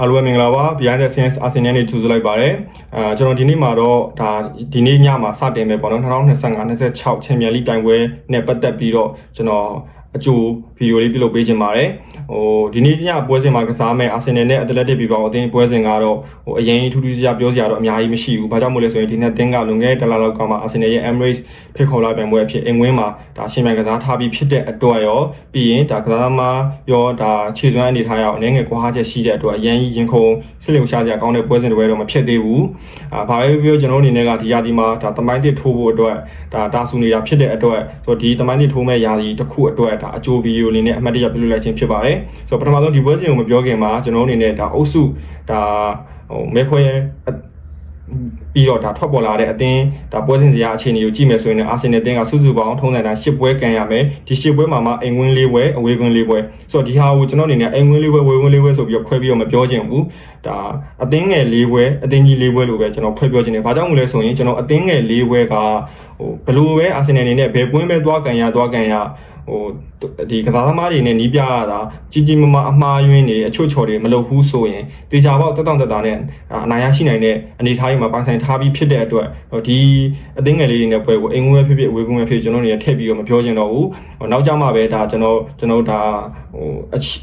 အားလုံးပဲမင်္ဂလာပါ Behind the Scenes Arsenal နဲ့ကြိုဆိုလိုက်ပါတယ်အာကျွန်တော်ဒီနေ့မှာတော့ဒါဒီနေ့ညမှာစတင်မယ်ပေါ့နော်2025 26 Champions League ပြိုင်ပွဲနဲ့ပတ်သက်ပြီးတော့ကျွန်တော်အကျိုးဗီဒီယိုလေးပြုလုပ်ပေးခြင်းပါတယ်ဟိုဒီနေ့ညပွဲစဉ်မှာကစားမယ် Arsenal နဲ့ Athletic Bilbao အသင်းပွဲစဉ်ကတော့ဟိုအရင်ထူးထူးခြားခြားပြောစရာတော့အများကြီးမရှိဘူးဘာကြောင့်မို့လဲဆိုရင်ဒီနေ့အသင်းကလွန်ခဲ့တဲ့တလလောက်ကမှ Arsenal ရဲ့ Emirates ဖိတ်ခေါ်လာပြိုင်ပွဲအဖြစ်အင်ဝင်းမှာဒါရှင်မြန်ကစားထားပြီးဖြစ်တဲ့အတွက်ရောပြီးရင်ဒါကစားသမားရောဒါခြေစွမ်းအနေထားရအောင်အနေငယ်ကွာဟချက်ရှိတဲ့အတွက်အရင်ကြီးရင်ခုန်စစ်လျှော်ရှားစရာကောင်းတဲ့ပွဲစဉ်တွေတော့မဖြစ်သေးဘူးအာဘာပဲပြောကျွန်တော်အနေနဲ့ကဒီရာသီမှာဒါတမိုင်းတစ်ထိုးဖို့အတွက်ဒါတာဆူနေတာဖြစ်တဲ့အတွက်ဆိုတော့ဒီတမိုင်းတစ်ထိုးမဲ့ရာသီတစ်ခုအတွက်ဒါအကျိုးဗီဒီယိုလေးနဲ့အမှတ်တရပြုလုပ်လိုက်ခြင်းဖြစ်ပါတယ်ဆိုတော့ပထမဆုံးဒီပွဲစဉ်ကိုမပြောခင်မှာကျွန်တော်အနေနဲ့ဒါအုပ်စုဒါဟိုမဲခွဲပြီးတော့ဒါထွက်ပေါ်လာတဲ့အသင်းဒါပွဲစဉ်စရာအခြေအနေကိုကြည့်မယ်ဆိုရင်အာဆင်နယ်အသင်းကစုစုပေါင်းထုံးစံတိုင်း10ပွဲကန်ရမယ်ဒီ10ပွဲမှာမှအိမ်ဝင်း၄ပွဲအဝေးကွင်း၄ပွဲဆိုတော့ဒီဟာကိုကျွန်တော်အနေနဲ့အိမ်ဝင်း၄ပွဲဝေးကွင်း၄ပွဲဆိုပြီးတော့ခွဲပြီးတော့မပြောချင်ဘူးဒါအသင်းငယ်၄ပွဲအသင်းကြီး၄ပွဲလို့ပဲကျွန်တော်ခွဲပြောချင်တယ်ဘာကြောင့်မလဲဆိုရင်ကျွန်တော်အသင်းငယ်၄ပွဲကဟိုဘယ်လိုပဲအာဆင်နယ်အနေနဲ့ဘယ်ကွင်းပဲသွားကန်ရသွားကန်ရဟို ဒီကစားသမားတွေနဲ့နီးပြရတာကြီးကြီးမားမားအမှားယွင်းနေအချွတ်ချော်တွေမလုပ်ဘူးဆိုရင်တေချာပေါက်တက်တောင့်တက်တာနဲ့အနာရရှိနိုင်တဲ့အနေအထားတွေမှာပိုင်ဆိုင်ထားပြီးဖြစ်တဲ့အတွက်ဒီအသင်းငယ်လေးတွေနဲ့ပွဲကိုအိမ်ဝဲဖြစ်ဖြစ်ဝေကုန်းဝဲဖြစ်ကျွန်တော်တို့နေထည့်ပြီးတော့မပြောချင်တော့ဘူးနောက်ကြမှာပဲဒါကျွန်တော်ကျွန်တော်ဒါဟို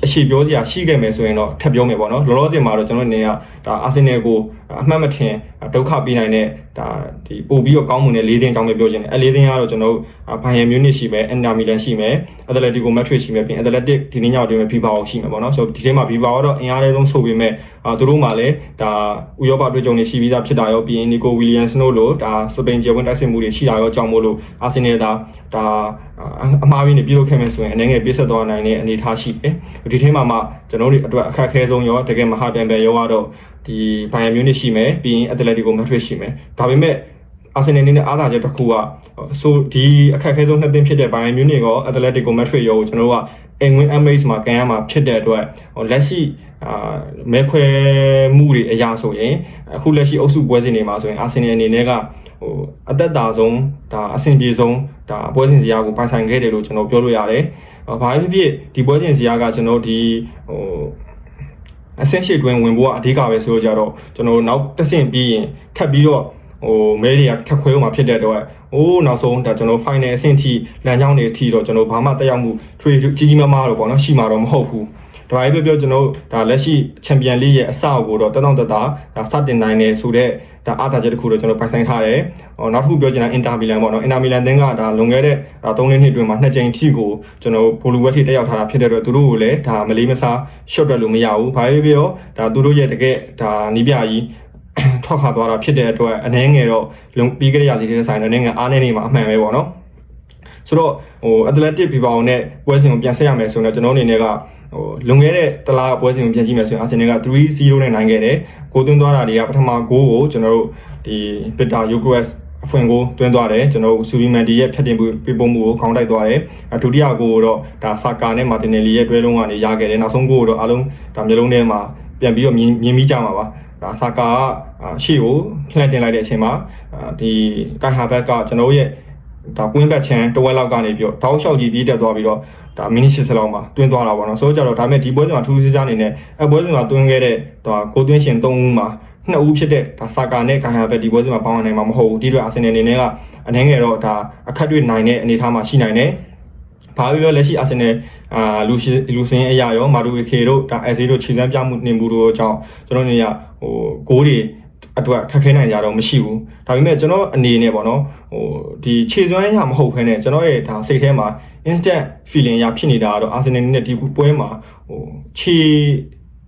အခြေပြောစရာရှိခဲ့မယ်ဆိုရင်တော့ထပ်ပြောမယ်ပေါ့နော်လောလောဆယ်မှာတော့ကျွန်တော်နေကဒါအာဆင်နယ်ကိုအမှတ်မထင်ဒုက္ခပေးနိုင်တဲ့ဒါဒီပို့ပြီးတော့ကောင်းမွန်တဲ့၄သင်းအကြောင်းပဲပြောချင်တယ်အဲ၄သင်းကတော့ကျွန်တော်ဘိုင်ယန်မြူနစ်ရှိမယ်အန်နာမီလန်ရှိမယ်အက်တလက်တီကိုမက်ထရစ်ရှိမယ်ပြီးအက်တလက်တစ်ဒီနေ့ညောက်တွင်ပဲဖီဘာကိုရှိမယ်ပေါ့နော်ဆိုတော့ဒီထဲမှာဖီဘာကတော့အင်အားလေးဆုံးဆိုပေမဲ့အာသူတို့မှလည်းဒါဥရောပတွေ့ကြုံနေရှိပြီးသားဖြစ်တာရောပြီးရင်နီကိုဝီလီယမ်စနို့လို့ဒါစပိန်ဂျယ်ဝင်တိုက်စစ်မှုတွေရှိတာရောကြောင့်မို့လို့အာဆင်နယ်ဒါဒါအမှားပြီးနေပြုလုပ်ခဲ့မယ်ဆိုရင်အနေငယ်ပြည့်ဆက်သွားနိုင်တဲ့အနေအထားရှိတယ်ဒီထဲမှာမှကျွန်တော်တို့အတွက်အခက်အခဲဆုံးရောတကယ်မဟာပြန်ပဲရောကတော့ဒီဘိုင်ယန်မြူနစ်ရှိမယ်ပြီးရင်အက်တလက်တီကိုမက်ထရစ်ရှိမယ်ဒါပေမဲ့ အာဆင်နယ်နေနဲ့အားသာချက်တစ်ခုကဆိုဒီအခက်အခဲဆုံးနှစ်သင်းဖြစ်တဲ့ဘိုင်ယန်မြူနစ်ရောအက်တလက်တီကိုမက်ထရစ်ရောကိုကျွန်တော်တို့ကအင်ဝင်း Emirates မှာကန်ရမှာဖြစ်တဲ့အတွက်လက်ရှိအာမဲခွဲမှုတွေအရာဆိုရင်အခုလက်ရှိအုပ်စုပွဲစဉ်တွေမှာဆိုရင်အာဆင်နယ်အနေနဲ့ကဟိုအသက်တာဆုံးဒါအဆင်ပြေဆုံးဒါပွဲစဉ်စရာကိုပိုင်ဆိုင်ခဲ့တယ်လို့ကျွန်တော်ပြောလို့ရတယ်။ဘာဖြစ်ဖြစ်ဒီပွဲစဉ်စရာကကျွန်တော်ဒီဟိုအဆင့်ရှိတွင်ဝင်ဖို့ကအဓိကပဲဆိုတော့ကြတော့ကျွန်တော်နောက်တစ်ဆင့်ပြီးရင်ထပ်ပြီးတော့ ဟိုမဲတွေကထပ်ခွဲအောင်မှာဖြစ်တဲ့အတွက်ဟိုးနောက်ဆုံးဒါကျွန်တော် final အဆင့်ထိလမ်းကြောင်းတွေအထိတော့ကျွန်တော်ဘာမှတက်ရောက်မှု trade ကြီးကြီးမားမားတော့ပေါ့နော်ရှိမှာတော့မဟုတ်ဘူးဒါပဲပြောပြောကျွန်တော်ဒါလက်ရှိချန်ပီယံလိရဲ့အစအကိုတော့တတောင့်တတာဒါစတင်နိုင်နေဆိုတော့ဒါအားသာချက်တစ်ခုတော့ကျွန်တော်ပိုင်ဆိုင်ထားတယ်။ဟောနောက်တစ်ခုပြောချင်တာအင်တာမီလန်ပေါ့နော်။အင်တာမီလန်တင်းကဒါလွန်ခဲ့တဲ့3နှစ်နှစ်အတွင်းမှာနှစ်ကြိမ်ထိကိုကျွန်တော်ဘိုလူဝက်ထိတက်ရောက်ထားတာဖြစ်တဲ့အတွက်သူတို့ကိုလည်းဒါမလေးမစား short တက်လို့မရဘူး။ဘာပဲပြောဒါသူတို့ရဲ့တကယ်ဒါနီးပြကြီး ထွက်ခါသွားတာဖြစ်တဲ့အတွက်အနှဲငယ်တော့ပြီးခဲ့တဲ့ရာသီတဲ့ဆိုင်အနေငယ်အားနေနေမှာအမှန်ပဲပေါ့နော်။ဆိုတော့ဟို Athletic Bilbao နဲ့ပွဲစဉ်ကိုပြန်ဆက်ရမယ်ဆိုတော့ကျွန်တော်အနေနဲ့ကဟိုလွန်ခဲ့တဲ့တလားပွဲစဉ်ကိုပြန်ကြည့်မယ်ဆိုရင်အာဆင်နယ်က3-0နဲ့နိုင်ခဲ့တယ်။ကိုသွင်းသွားတာတွေကပထမဂိုးကိုကျွန်တော်တို့ဒီပစ်တာယူကရက်အဖွင့်ကိုတွင်းသွားတယ်ကျွန်တော်တို့ဆူရီမန်ဒီရဲ့ဖြတ်တင်မှုပြပုံမှုကိုခေါင်းတိုက်သွားတယ်ဒုတိယဂိုးတော့ဒါဆာကာနဲ့မာတင်နယ်လီရဲ့တွဲလုံးကနေရခဲ့တယ်နောက်ဆုံးဂိုးတော့အလုံးဒါမျိုးလုံးထဲမှာပြန်ပြီးတော့မြင်မြင်မိကြမှာပါ ဒါဆာကာကရှေ့ကိုလှည့်တင်လိုက်တဲ့အချိန်မှာဒီကိုင်ဟာဘက်ကကျွန်တော်ရဲ့ဒါကွင်းဘက်ချန်တဝက်လောက်ကနေပြီးတော့တောက်လျှောက်ကြီးပြေးတက်သွားပြီးတော့ဒါမိနစ်80လောက်မှာတွင်းသွားတာပေါ့နော်ဆိုတော့ကြတော့ဒါပေမဲ့ဒီပွဲစဉ်မှာထူးထူးခြားခြားအနေနဲ့အပွဲစဉ်မှာတွင်းခဲ့တဲ့ဒါကိုသွင်းရှင်3ဦးမှာနှစ်ဦးဖြစ်တဲ့ဒါဆာကာနဲ့ဂိုင်ဟာဘက်ဒီပွဲစဉ်မှာပေါင်းနိုင်မှာမဟုတ်ဘူးဒီအတွက်အာဆင်နယ်အနေနဲ့ကအနှဲငယ်တော့ဒါအခက်တွေ့နိုင်တဲ့အနေအထားမှာရှိနိုင်တယ် ဘာပဲပြောလက်ရှိအာဆင်နယ်အာလူရှိလူစင်းအရာရောမာဒူခေတို့ဒါအဲဇီတို့ခြေစမ်းပြမှုနေမှုတို့အကြောင်းကျွန်တော်နေရဟိုဂိုးတွေအတွက်ခက်ခဲနိုင်ကြတော့မရှိဘူးဒါပေမဲ့ကျွန်တော်အနေနဲ့ပေါ့နော်ဟိုဒီခြေစွမ်းရမဟုတ်ဘဲနဲ့ကျွန်တော်ရဲ့ဒါစိတ်ထဲမှာ instant feeling ရဖြစ်နေတာကတော့ Arsenal နဲ့ဒီပွဲမှာဟိုခြေ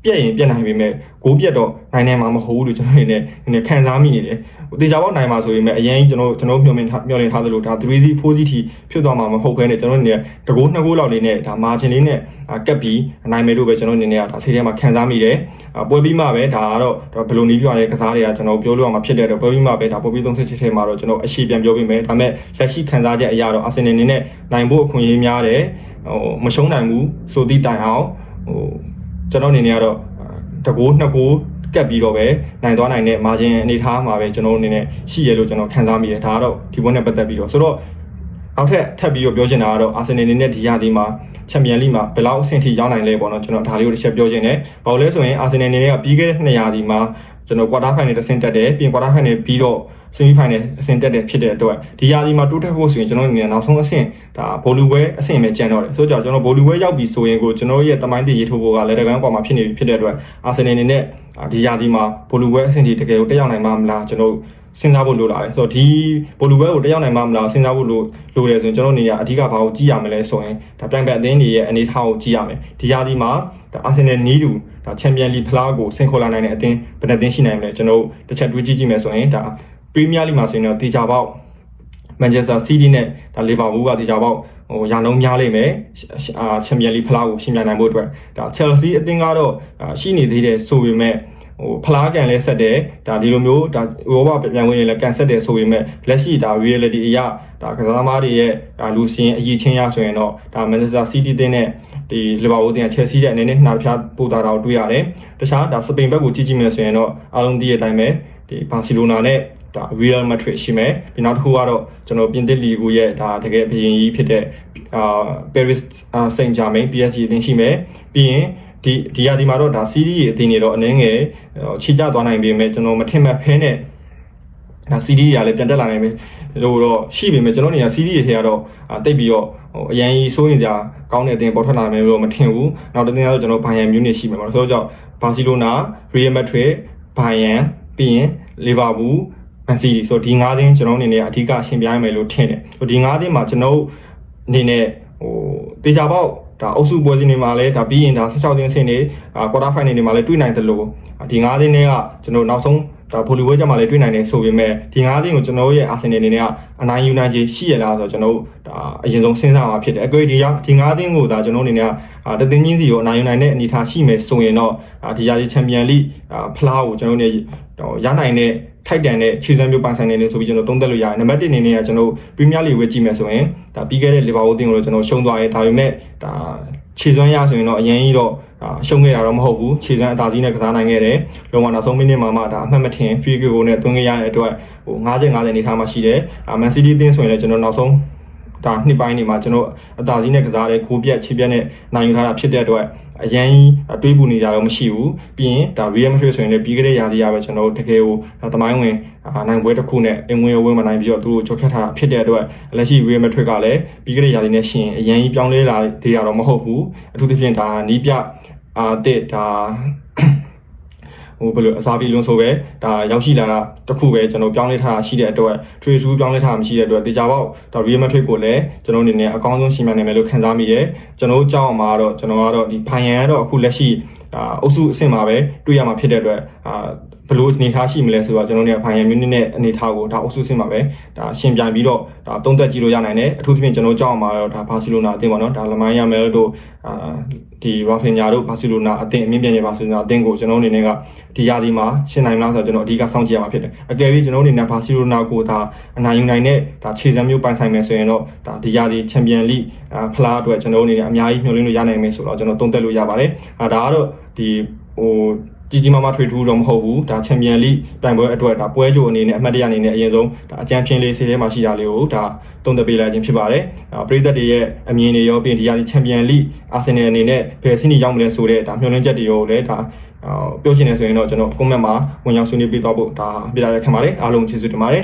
ပြက်ရင်ပြက်နိုင်ပေမဲ့ဂိုးပြက်တော့နိုင်နိုင်မှာမဟုတ်ဘူးလို့ကျွန်တော်အနေနဲ့နည်းနည်းခံစားမိနေတယ်ဟိုတေချာပေါက်နိုင်မှာဆိုရင်လည်းအရင်ကျွန်တော်ကျွန်တော်မျှော်မြင်မျှော်လင့်ထားသလိုဒါ 3C 4C ထိဖြစ်သွားမှာမဟုတ်ခဲနဲ့ကျွန်တော်အနေနဲ့တကိုးနှစ်ကိုးလောက်လေးနဲ့ဒါ margin လေးနဲ့ကပ်ပြီးနိုင်မယ်လို့ပဲကျွန်တော်အနေနဲ့ဒါစိတ်ထဲမှာခံစားမိတယ်ပွဲပြီးမှပဲဒါကတော့ဘယ်လိုနည်းပြရဲကစားတွေကကျွန်တော်ပြောလို့အောင်မှာဖြစ်တဲ့တော့ပွဲပြီးမှပဲဒါပွဲပြီးသုံးချက်ချက်ထဲမှာတော့ကျွန်တော်အရှိပြန်ပြောပေးမယ်ဒါပေမဲ့လက်ရှိခံစားချက်အရာတော့ Arsenal အနေနဲ့နိုင်ဖို့အခွင့်အရေးများတယ်ဟိုမရှုံးနိုင်ဘူးဆိုသည့်တိုင်အောင်ဟို ကျွန်တော်အနေနဲ့ကတော့တကိုးနှစ်ကိုးကပ်ပြီးတော့ပဲနိုင်သွားနိုင်တဲ့ margin အနေထားမှာပဲကျွန်တော်အနေနဲ့ရှိရလို့ကျွန်တော်ခံစားမိတယ်ဒါကတော့ဒီဘွဲနဲ့ပတ်သက်ပြီးတော့ဆိုတော့နောက်ထပ်ထပ်ပြီးတော့ပြောချင်တာကတော့အာဆင်နယ်အနေနဲ့ဒီရာသီမှာချန်ပီယံလိမှာဘယ်လောက်အဆင့်ထိရောက်နိုင်လဲပေါ့နော်ကျွန်တော်ဒါလေးကိုတစ်ချက်ပြောချင်တယ်။ဘာလို့လဲဆိုရင်အာဆင်နယ်အနေနဲ့ကပြီးခဲ့တဲ့နှစ်ရာသီမှာကျွန်တော်ကွာတာဖိုင်နယ်တစ်ဆင့်တက်တယ်ပြီးရင်ကွာတာဖိုင်နယ်ပြီးတော့ ဆီမီဖိုင်နယ်အဆင့်တက်တယ်ဖြစ်တဲ့အတွက်ဒီရာသီမှာတိုးတက်ဖို့ဆိုရင်ကျွန်တော်အနေနဲ့နောက်ဆုံးအဆင့်ဒါဘိုလူပွဲအဆင့်ပဲကျန်တော့တယ်။ဆိုတော့ကျွန်တော်ဘိုလူပွဲရောက်ပြီဆိုရင်ကိုကျွန်တော်ရဲ့တမိုင်းတင်ရေးထိုးဖို့ကလည်းတကန်းကွာမှာဖြစ်နေပြီဖြစ်တဲ့အတွက်အာဆင်နယ်အနေနဲ့ဒီရာသီမှာဘိုလူပွဲအဆင့်ထိတကယ်ကိုတက်ရောက်နိုင်မှာမလားကျွန်တော်စဉ်းစားဖို့လိုလာတယ်ဆိုတော့ဒီဘိုလူဘဲကိုတက်ရောက်နိုင်မှာမလားစဉ်းစားဖို့လိုလိုတယ်ဆိုရင်ကျွန်တော်နေရအဓိကဘာကိုကြည့်ရမလဲဆိုရင်ဒါပြိုင်ဘက်အသင်းတွေရဲ့အနေအထားကိုကြည့်ရမယ်ဒီရာသီမှာဒါအာဆင်နယ်နီးတူဒါချန်ပီယံလိဖလားကိုဆင့်ခေါ်လာနိုင်တဲ့အသင်းဘယ်နှသင်းရှိနိုင်မလဲကျွန်တော်တစ်ချက်တွေးကြည့်ကြည့်မယ်ဆိုရင်ဒါ ပရီးမီးယားလိမှာဆိုရင်တော့တေချာပေါက်မန်ချက်စတာစီးတီးနဲ့ဒါလီဗာပူးကတေချာပေါက်ဟိုရာနှုန်းများလိမ့်မယ်အာချန်ပီယံလိဖလားကိုရှင်ပြိုင်နိုင်ဖို့အတွက်ဒါချယ်လ်ဆီအသင်းကတော့ရှိနေသေးတယ်ဆိုပေမဲ့ဟိုဖလားကန်လဲဆက်တယ်ဒါဒီလိုမျိုးဒါဥရောပပြန်ဝင်နေလဲကန်ဆက်တယ်ဆိုပေမဲ့လက်ရှိဒါ reality အရဒါကစားသမားတွေရဲ့ဒါလူစင်းအရေးချင်းရဆိုရင်တော့ဒါ Manchester City တင်းနဲ့ဒီလီဗာပူးတင်း Chelsea ရဲ့အနေနဲ့နှာဖျားပို့တာတော့တွေ့ရတယ်တခြားဒါစပိန်ဘက်ကိုကြည့်ကြည့်မယ်ဆိုရင်တော့အားလုံးသိတဲ့အတိုင်းပဲဒီဘာစီလိုနာနဲ့ ဒါ Real Madrid ရှိမယ်ပြီးနောက်တစ်ခုကတော့ကျွန်တော်ပြင်သစ်လီဂူရဲ့ဒါတကယ်ဘရင်ကြီးဖြစ်တဲ့အာ Paris Saint-Germain PSG အသင်းရှိမယ်ပြီးရင်ဒီဒီရာဒီမှာတော့ဒါစီးရီးအသင်းတွေတော့အနည်းငယ်ခြေကျသွားနိုင်ပေမဲ့ကျွန်တော်မထင်မှတ်ဖဲနဲ့ဒါစီးရီးရလည်းပြန်တက်လာနိုင်ပြီလို့တော့ရှိပေမဲ့ကျွန်တော်နေရာစီးရီးတွေထဲကတော့တိတ်ပြီးတော့ဟိုအရန်ကြီးစိုးရင်ကြကောင်းတဲ့အသင်းပေါ်ထွက်လာမယ်လို့မထင်ဘူးနောက်တစ်သင်းကတော့ကျွန်တော်ဘိုင်ယန်မြူးနစ်ရှိမှာပေါ့ဆိုတော့ကြောင့်ဘာစီလိုနာရီယယ်မက်ဒရစ်ဘိုင်ယန်ပြီးရင်လီဗာပူး မန်စီးတီဆိုဒီ၅သင်းကျွန်တော်အနေနဲ့အဓိကရှင်ပြိုင်မယ်လို့ထင်တယ်ဆိုဒီ၅သင်းမှာကျွန်တော်အနေနဲ့ဟိုတေချာပေါက်ဒါအုပ်စုပွဲစဉ်တွေမှာလည်းဒါပြီးရင်ဒါ16သင်းဆင့်တွေအာကွာတာဖိုင်နယ်တွေမှာလည်းတွေ့နိုင်တယ်လို့ဒီ၅သင်းတွေကကျွန်တော်နောက်ဆုံးဒါဗိုလ်လူပွဲကြမှာလည်းတွေ့နိုင်တယ်ဆိုပေမဲ့ဒီ၅သင်းကိုကျွန်တော်ရဲ့အာဆင်နယ်အနေနဲ့ကအနိုင်ယူနိုင်ခြေရှိရလားဆိုတော့ကျွန်တော်ဒါအရင်ဆုံးစဉ်းစားမှာဖြစ်တယ်အကွေဒီရောက်ဒီ၅သင်းကိုဒါကျွန်တော်အနေနဲ့ကတသင်းချင်းစီကိုအနိုင်ယူနိုင်တဲ့အနေအထားရှိမယ်ဆိုရင်တော့ဒီရာသီချန်ပီယံလိဖလားကိုကျွန်တော်နေရနိုင်တဲ့ ထိုက်တန်တဲ့ခြေစမ်းမျိုးပိုင်ဆိုင်နေတယ်ဆိုပြီးကျွန်တော်သုံးသပ်လို့ရတယ်နံပါတ်1အနေနဲ့ကကျွန်တော်ပရီးမီးယားလိဂ်ကိုကြည့်မယ်ဆိုရင်ဒါပြီးခဲ့တဲ့လီဗာပူးတင်းကိုကျွန်တော်ရှုံးသွားတယ်ဒါပေမဲ့ဒါခြေစွမ်းရဆိုရင်တော့အရင်ကြီးတော့ရှုံးခဲ့တာတော့မဟုတ်ဘူးခြေစွမ်းအသာစီးနဲ့ကစားနိုင်ခဲ့တယ်လုံဝနောက်ဆုံးမိနစ်မှာမှဒါအမှတ်မထင် free kick ကိုနဲ့သွင်းခဲ့ရတဲ့အတွက်ဟို90 50အနေထားမှာရှိတယ်အာမန်စီးတီးတင်းဆိုရင်လည်းကျွန်တော်နောက်ဆုံး ဒါနှစ်ပိုင်းနေမှာကျွန်တော်အသာစီးနဲ့ကစားတဲ့ကိုပြက်ခြေပြက်နဲ့နိုင်ယူထားတာဖြစ်တဲ့အတွက်အရန်တွေးပူနေကြတော့မရှိဘူးပြီးရင်ဒါ Real Madrid ဆိုရင်လည်းပြီးခဲ့တဲ့ရာသီကပဲကျွန်တော်တို့တကယ်ကိုသမိုင်းဝင်နိုင်ပွဲတစ်ခုနဲ့အင်ဝင်ဝင်းမနိုင်ပြီးတော့သူတို့ကြော်ဖြတ်ထားတာဖြစ်တဲ့အတွက်လက်ရှိ Real Madrid ကလည်းပြီးခဲ့တဲ့ရာသီနဲ့ရှင်အရန်ကြီးပြောင်းလဲလာသေးတာတော့မဟုတ်ဘူးအထူးသဖြင့်ဒါနီးပြအာတစ်ဒါ ဟိုဘယ်လိုအစားပြေလွန်ဆိုပဲဒါရောက်ရှိလာတာတခုပဲကျွန်တော်ပြောင်းလဲထားတာရှိတဲ့အတွက် trade through ပြောင်းလဲထားတာမရှိတဲ့အတွက်တေချာပေါက်ဒါ Real Madrid ကိုလည်းကျွန်တော်အနေနဲ့အကောင်းဆုံးရှင်မြန်နိုင်မယ်လို့ခံစားမိတယ်ကျွန်တော်ကြောက်အောင်မှာတော့ကျွန်တော်ကတော့ဒီဖိုင်ယန်ကတော့အခုလက်ရှိ ဒါအုပ်စုအဆင့်မှာပဲတွေ့ရမှာဖြစ်တဲ့အတွက်အာဘယ်လိုအနေထားရှိမလဲဆိုတော့ကျွန်တော်တို့ကဖိုင်ယန်မြူနစ်နဲ့အနေထားကိုဒါအုပ်စုဆင့်မှာပဲဒါရှင်ပြန်ပြီးတော့ဒါသုံးသက်ကြည့်လို့ရနိုင်တယ်အထူးသဖြင့်ကျွန်တော်ကြောက်အောင်မှာတော့ဒါဘာစီလိုနာအသင်းပေါ့နော်ဒါလမိုင်းယာမယ်တို့အာဒီရာဖင်ညာတို့ဘာစီလိုနာအသင်းအမြင့်ပြည့်နေဘာစီလိုနာအသင်းကိုကျွန်တော်အနေနဲ့ကဒီရာသီမှာရှင်နိုင်မလားဆိုတော့ကျွန်တော်အဓိကစောင့်ကြည့်ရမှာဖြစ်တယ်အကယ်၍ကျွန်တော်အနေနဲ့ဘာစီလိုနာကိုဒါအနိုင်ယူနိုင်တဲ့ဒါခြေစမ်းမျိုးပိုင်ဆိုင်မယ်ဆိုရင်တော့ဒါဒီရာသီချန်ပီယံလိဖလားအတွက်ကျွန်တော်အနေနဲ့အများကြီးမျှော်လင့်လို့ရနိုင်မယ်ဆိုတော့ကျွန်တော်သုံးသက်လို့ရပါတယ်အဲဒါကတော့ ဒီဟိုကြီးကြီးမားမားထွေထူးတော့မဟုတ်ဘူးဒါချန်ပီယံလိပြိုင်ပွဲအတွက်ဒါပွဲကြိုအနေနဲ့အမှတ်တရအနေနဲ့အရင်ဆုံးဒါအကြံဖြင်းလေးစေထဲမှာရှိတာလေးကိုဒါတုံ့တက်ပေးလိုက်ခြင်းဖြစ်ပါတယ်ပရိသတ်တွေရဲ့အမြင်တွေရောပြင်ဒီရာဒီချန်ပီယံလိအာဆင်နယ်အနေနဲ့ဘယ်စီးနီရောက်မလဲဆိုတဲ့ဒါမျှော်လင့်ချက်တွေရောလည်းဒါပြောချင်တယ်ဆိုရင်တော့ကျွန်တော် comment မှာဝင်ရောက်ဆွေးနွေးပေးသွားဖို့ဒါပြတာရခံပါတယ်အားလုံးကျေးဇူးတင်ပါတယ်